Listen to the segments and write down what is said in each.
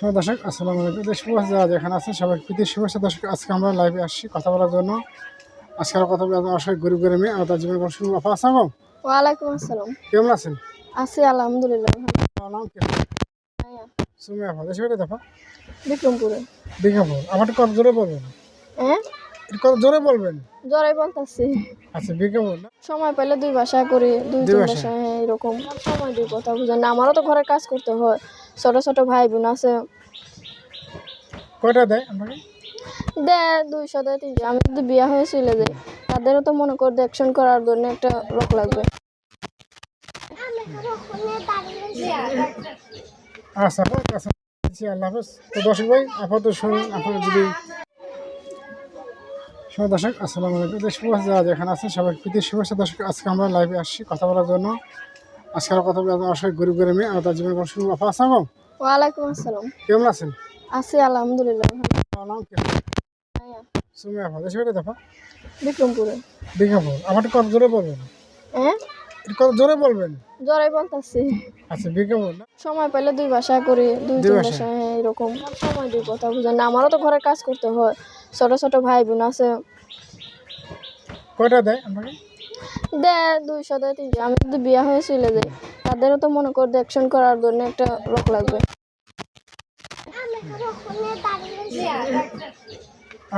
শুভ দর্শক আসসালামু আলাইকুম। দেশ যারা যেখানে আছেন সবাই প্রীতি শুভেচ্ছা। দর্শক আজকে আমরা লাইভে আসছি কথা বলার জন্য। আজকে আমরা কথা বলব অসহায় গরিব গরিব মেয়ে আর তার জীবনে কোনো শুরু আফা আসসালাম ওয়ালাইকুম আসসালাম। কেমন আছেন? আছি আলহামদুলিল্লাহ ভালো। নাম কি সুমি দেশে বিক্রমপুরে। বিজ্ঞাপন আমার কত জোরে বলবেন। হ্যাঁ? কত জোরে বলবেন। জ্বরে বলতেছি। আচ্ছা বিজ্ঞাপন সময় পেলে দুই ভাষা করি দুই ভাষা? হ্যাঁ এরকম। সময় দুই কথা বুঝেন আমারও তো ঘরে কাজ করতে হয়। ছোট ছোট ভাই বোন আছে। কয়টা দেয় আমাকে? দে দুইশো দেয় তিনশো। আমি যদি বিয়া হয়ে চলে যাই তাদেরও তো মনে কর দেখশন করার জন্য একটা লোক লাগবে। আচ্ছা আচ্ছা আচ্ছা, আল্লাহ হাফেজ। তো দর্শক ভাই আপাতত শুনুন আপনারা যদি শুভ দর্শক আসসালামু আলাইকুম। দেশ যারা যেখানে আছেন সবাই প্রীতি শুভেচ্ছা। দর্শক আজকে আমরা লাইভে আসছি কথা বলার জন্য। আজকে আমরা কথা বলব অসহায় গরিব তার জীবনে কোনো আসসালাম ওয়ালাইকুম আসসালাম। কেমন আছেন? আছি আলহামদুলিল্লাহ নাম কি সুমি দেশে বিক্রমপুরে। বিজ্ঞাপন আমার কত জোরে বলবেন? হ্যাঁ কত জোরে বলবেন? বলতেছি। আচ্ছা না? সময় পেলে দুই ভাষা করি দুই তিন ভাষা? হ্যাঁ এরকম। সময় দুই কথা বুঝেন না। আমারও তো ঘরে কাজ করতে হয়। ছোট ছোট ভাই বোন আছে। কয়টা দেয় আমাকে দে দুইশো দেয় তিনশো। আমি যদি বিয়া হয়ে চলে যাই তাদেরও তো মনে কর দেখশন করার জন্য একটা লোক লাগবে।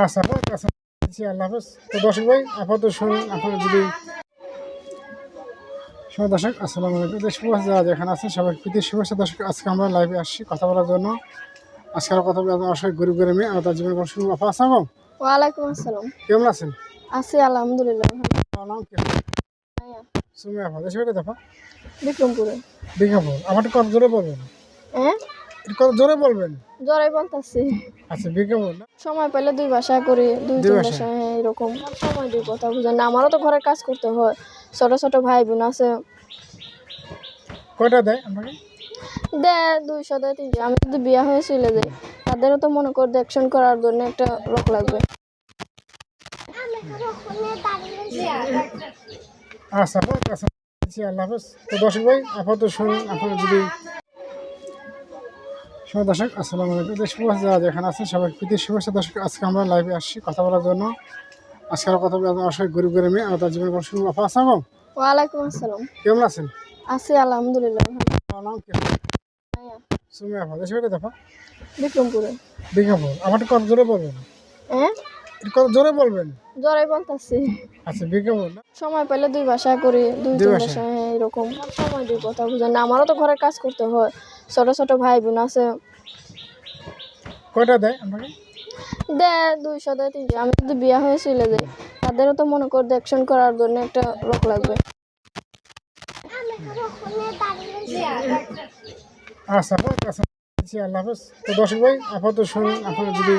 আচ্ছা হোক, আচ্ছা আচ্ছা, আল্লাহ হাফেজ। তো দর্শক ভাই আপাতত শুনুন আপনারা যদি শুভ দর্শক আসসালামু আলাইকুম। দেশ যারা যেখানে আছেন সবাই প্রীতি শুভেচ্ছা। দর্শক আজকে আমরা লাইভে আসছি কথা বলার জন্য। আজকে আমরা কথা অসহায় গরিব আর তার জীবনে কোনো শুরু আফা আসসালাম ওয়ালাইকুম আসসালাম। কেমন আছেন? আছি আলহামদুলিল্লাহ ভালো। নাম কি সুমি দেশে বেড়ে দফা বিক্রমপুরে। বিজ্ঞাপন আমার কত জোরে বলবেন? কত জোরে বলবেন? জ্বরে বলতেছি। আচ্ছা বিজ্ঞাপন সময় পেলে দুই ভাষা করি দুই দুই ভাষা? ভাষা হ্যাঁ এরকম। সময় দুই কথা বুঝেন না আমারও তো ঘরে কাজ করতে হয়। ছোট ছোট ভাই বোন আছে। কয়টা দেয় দুইশো দেয় তিনশো। আমি যদি বিয়া হয়ে চলে যাই তাদেরও তো মনে কর দেখশন করার জন্য একটা লোক লাগবে। আচ্ছা হোক, আচ্ছা আচ্ছা, আল্লাহ হাফেজ। তো দর্শক ভাই আপাতত শুনুন আপনারা যদি শুভ দর্শক আসসালামু আলাইকুম। দেশ যারা যেখানে আছেন সবাই প্রীতি শুভেচ্ছা। দর্শক আজকে আমরা লাইভে আসছি কথা বলার জন্য। আজকে আমরা কথা বলব অসহায় গরিব গরিব মেয়ে। আর তার জীবনে কোনো শুরু আফা আসসালাম ওয়ালাইকুম আসসালাম। কেমন আছেন? আছি আলহামদুলিল্লাহ নাম সুমি আফা দেশে বেড়ে বিক্রমপুরে। বিজ্ঞাপন আমার কত জোরে বলবেন? কত জোরে বলবেন? জ্বরে বলতেছি। আচ্ছা বিজ্ঞাপন সময় পেলে দুই ভাষা করি দুই তিন ভাষা? হ্যাঁ এরকম। সময় দুই কথা বুঝেন। না আমারও তো ঘরে কাজ করতে হয়। ছোট ছোট ভাই বোন আছে। কয়টা দেয় আমাকে দে দুইশো দেয় তিনশো। আমি যদি বিয়া হয়ে চলে যাই তাদেরও তো মনে কর দেখশন করার জন্য একটা লোক লাগবে। আচ্ছা আচ্ছা আচ্ছা, আল্লাহ হাফেজ। তো দর্শক ভাই আপাতত শুনুন আপনারা যদি